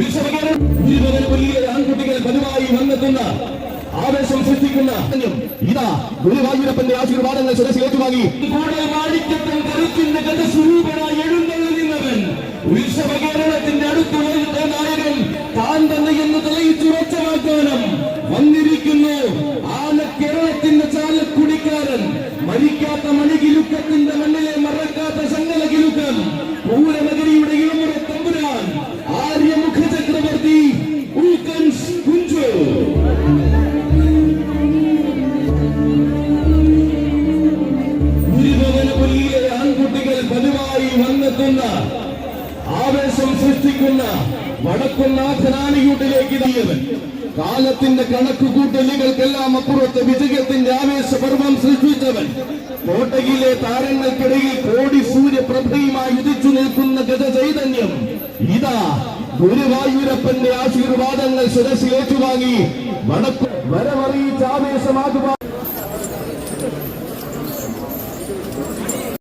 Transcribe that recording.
ഈ ശതമാനം ഇരുപത് വലിയ ആൺകുട്ടികൾ പതിവായി വന്നെത്തുന്ന ആവേശം സൃഷ്ടിക്കുന്ന ഇതാ ഗുരുവായൂരപ്പന്റെ ആശീർവാദങ്ങൾ സദസ്സിൽ ഏറ്റുവാങ്ങി കൂടെ മാണിക്കത്തൻ കരുത്തിന്റെ കഥ സ്വരൂപനായി എഴുന്നള്ളുന്നവൻ ഉത്സവകേരളത്തിന്റെ അടുത്തുള്ള നായകൻ താൻ തന്നെ എന്ന് തലയിച്ചുറച്ച വാഗ്ദാനം വന്നിരിക്കുന്നു. ആന കേരളത്തിന്റെ ചാലക്കുടിക്കാരൻ മരിക്കാത്ത മണികിലുക്കത്തിന്റെ മണ്ണിലെ മറക്കാത്ത ശങ്കലകിലുക്കൻ പൂരനഗരി വന്നെത്തുന്ന ആവേശം സൃഷ്ടിക്കുന്ന വടക്കുന്നാഥനാനിയൂട്ടിലേക്ക് തീയവൻ കാലത്തിന്റെ കണക്ക് കൂട്ടലുകൾക്കെല്ലാം അപ്പുറത്ത് വിജയത്തിന്റെ ആവേശപർവം സൃഷ്ടിച്ചവൻ. കോട്ടയിലെ താരങ്ങൾക്കിടയിൽ കോടി സൂര്യപ്രഭയുമായി ഉദിച്ചു നിൽക്കുന്ന ഗജചൈതന്യം. ഇതാ ഗുരുവായൂരപ്പന്റെ ആശീർവാദങ്ങൾ ശിരസിലേറ്റുവാങ്ങി വടക്കു വരവറിയിച്ച ആവേശമാകുവാൻ